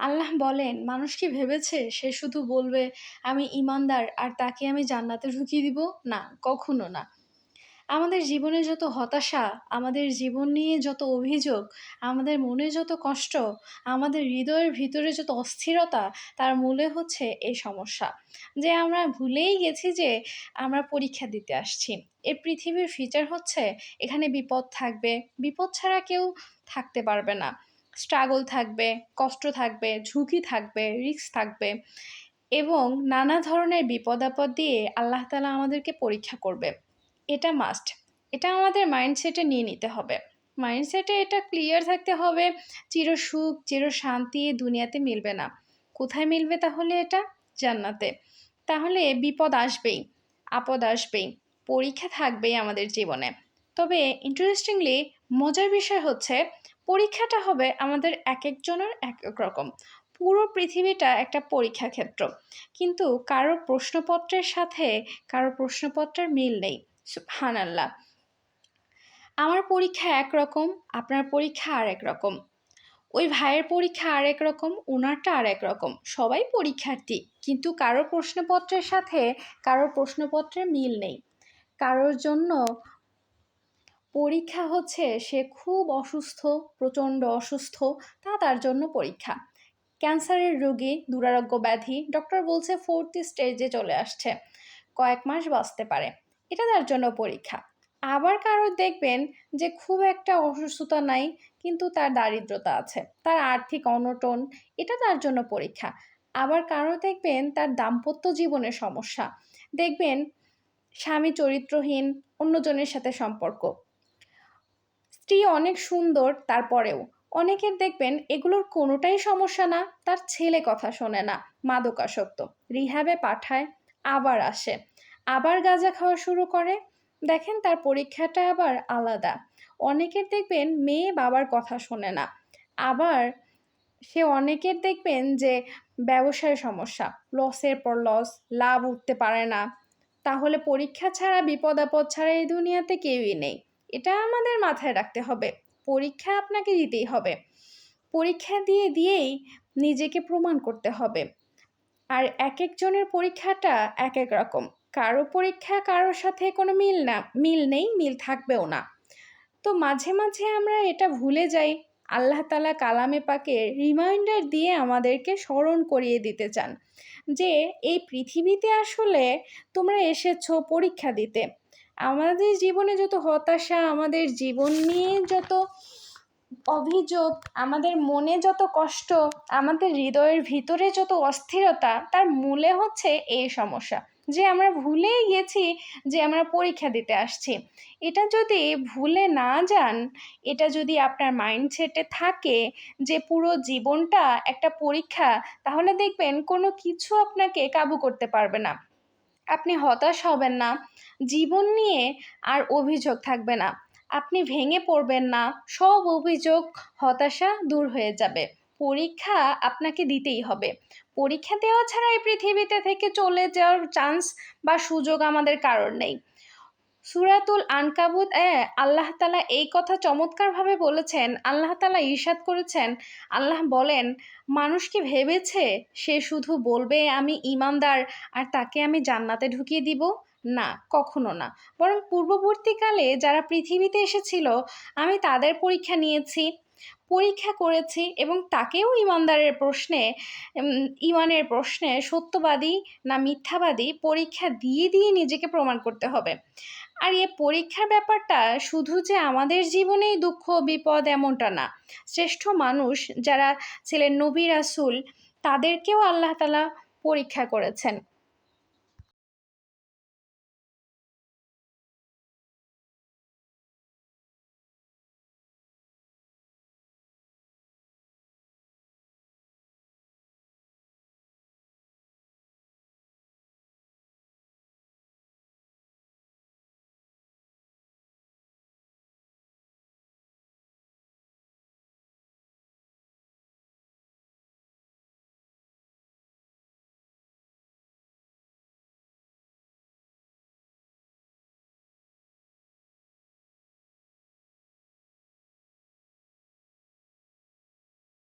আল্লাহ বলেন, মানুষ কি ভেবেছে সে শুধু বলবে, "আমি ঈমানদার আর তাকে আমি জান্নাতে ঢুকিয়ে দিব?" না, কখনো না। আমাদের জীবনে যত হতাশা, আমাদের জীবন নিয়ে যত অভিযোগ, আমাদের মনে যত কষ্ট, আমাদের হৃদয়ের ভিতরে যত অস্থিরতা, তার মূলে হচ্ছে এই সমস্যা। যে আমরা ভুলেই গেছি যে আমরা পরীক্ষা দিতে আসছি। এই পৃথিবীর ফিচার হচ্ছে এখানে বিপদ থাকবে। বিপদ ছাড়া কেউ থাকতে পারবে না। স্ট্রাগল থাকবে, কষ্ট থাকবে, ঝুঁকি থাকবে, রিস্ক থাকবে এবং নানা ধরনের বিপদ-আপদ দিয়ে আল্লাহ তাআলা আমাদেরকে পরীক্ষা করবে। এটা মাস্ট। এটা আমাদের মাইন্ডসেটে নিয়ে নিতে হবে। মাইন্ডসেটে এটা ক্লিয়ার থাকতে হবে, চির চিরসুখ, চিরশান্তি দুনিয়াতে মিলবে না। কোথায় মিলবে তাহলে এটা? জান্নাতে। তাহলে বিপদ আসবেই, আপদ আসবেই, পরীক্ষা থাকবেই আমাদের জীবনে। তবে ইন্টারেস্টিংলি মজার বিষয় হচ্ছে পরীক্ষাটা হবে আমাদের একেকজনের এক রকম। পুরো পৃথিবীটা একটা পরীক্ষা ক্ষেত্র। কিন্তু কারও প্রশ্নপত্রের সাথে কারও প্রশ্নপত্রের মিল নেই। সুবহানাল্লাহ। আমার পরীক্ষা একরকম, আপনার পরীক্ষা আরেক রকম। ওই ভাইয়ের পরীক্ষা আরেক রকম, উনারটা আরেক রকম। সবাই পরীক্ষার্থী। কিন্তু কারও প্রশ্নপত্রের সাথে কারও প্রশ্নপত্রের মিল নেই। কারোর জন্য পরীক্ষা হচ্ছে সে খুব অসুস্থ, প্রচণ্ড অসুস্থ, তা তার জন্য পরীক্ষা। ক্যান্সারের রোগী, দুরারোগ্য ব্যাধি, ডক্টর বলছে ফোর্থ স্টেজে চলে আসছে। কয়েক মাস বাঁচতে পারে। এটা তার জন্য পরীক্ষা। আবার কারও দেখবেন যে খুব একটা অসুস্থতা নাই কিন্তু তার দারিদ্রতা আছে। তার আর্থিক অনটন, এটা তার জন্য পরীক্ষা। আবার কারও দেখবেন তার দাম্পত্য জীবনে সমস্যা। দেখবেন স্বামী চরিত্রহীন, অন্যজনের সাথে সম্পর্ক। স্ত্রী অনেক সুন্দর তারপরেও। অনেকের দেখবেন এগুলোর কোনোটাই সমস্যা না, তার ছেলে কথা শোনে না, মাদকাসক্ত। রিহ্যাবে পাঠায়, আবার আসে। আবার গাঁজা খাওয়া শুরু করে। দেখেন তার পরীক্ষাটা আবার আলাদা। অনেকের দেখবেন মেয়ে বাবার কথা শোনে না। আবার সে অনেকের দেখবেন যে ব্যবসায় সমস্যা। লসের পর লস, লাভ উঠতে পারে না। তাহলে পরীক্ষা ছাড়া বিপদ-আপদ ছাড়া এই দুনিয়াতে কেউই নেই। এটা আমাদের মাথায় রাখতে হবে। পরীক্ষা আপনাকে দিতেই হবে। পরীক্ষা দিয়ে দিয়েই নিজেকে প্রমাণ করতে হবে। আর এক একজনের পরীক্ষাটা এক এক রকম। কারও পরীক্ষা কারোর সাথে কোনো মিল না মিল নেই, মিল থাকবেও না। তো মাঝে, মাঝে আমরা এটা ভুলে যাই। আল্লাহ তাআলা কালামে পাকে রিমাইন্ডার দিয়ে আমাদেরকে স্মরণ করিয়ে দিতে চান যে এই পৃথিবীতে আসলে তোমরা এসেছ পরীক্ষা দিতে। আমাদের জীবনে যত হতাশা, আমাদের জীবন নিয়ে যত অভিযোগ, আমাদের মনে যত কষ্ট, আমাদের হৃদয়ের ভিতরে যত অস্থিরতা, তার মূলে হচ্ছে এই সমস্যা। যে আমরা ভুলেই গেছি যে আমরা পরীক্ষা দিতে আসছি। এটা যদি ভুলে না যান, এটা যদি আপনার মাইন্ডসেটে থাকে যে পুরো জীবনটা একটা পরীক্ষা, তাহলে দেখবেন কোনো কিছু আপনাকে কাবু করতে পারবে না। আপনি হতাশ হবেন না। জীবন নিয়ে আর অভিযোগ থাকবে না। আপনি ভেঙে পড়বেন না। সব অভিযোগ, হতাশা দূর হয়ে যাবে। পরীক্ষা আপনাকে দিতেই হবে। পরীক্ষা দেওয়া ছাড়া এই পৃথিবীতে থেকে চলে যাওয়ার চান্স বা সুযোগ আমাদের কারোর নেই। সূরাতুল আনকাবুত এ আল্লাহ তালা এই কথা চমৎকারভাবে বলেছেন। আল্লাহ তালা ইরশাদ করেছেন, আল্লাহ বলেন, "মানুষ কি ভেবেছে সে শুধু বলবে আমি ইমানদার আর তাকে আমি জান্নাতে ঢুকিয়ে দিব?" না, কখনো না। বরং পূর্ববর্তীকালে যারা পৃথিবীতে এসেছিল আমি তাদের পরীক্ষা নিয়েছি, পরীক্ষা করেছি এবং তাকেও ঈমানদারের প্রশ্নে ঈমানের প্রশ্নে সত্যবাদী না মিথ্যাবাদী পরীক্ষা দিয়ে, দিয়ে নিজেকে প্রমাণ করতে হবে। আর এ পরীক্ষার ব্যাপারটা শুধু যে আমাদের জীবনেই দুঃখ বিপদ এমনটা না। শ্রেষ্ঠ মানুষ যারা ছিলেন নবী রাসূল তাদেরকেও আল্লাহ তাআলা পরীক্ষা করেছেন।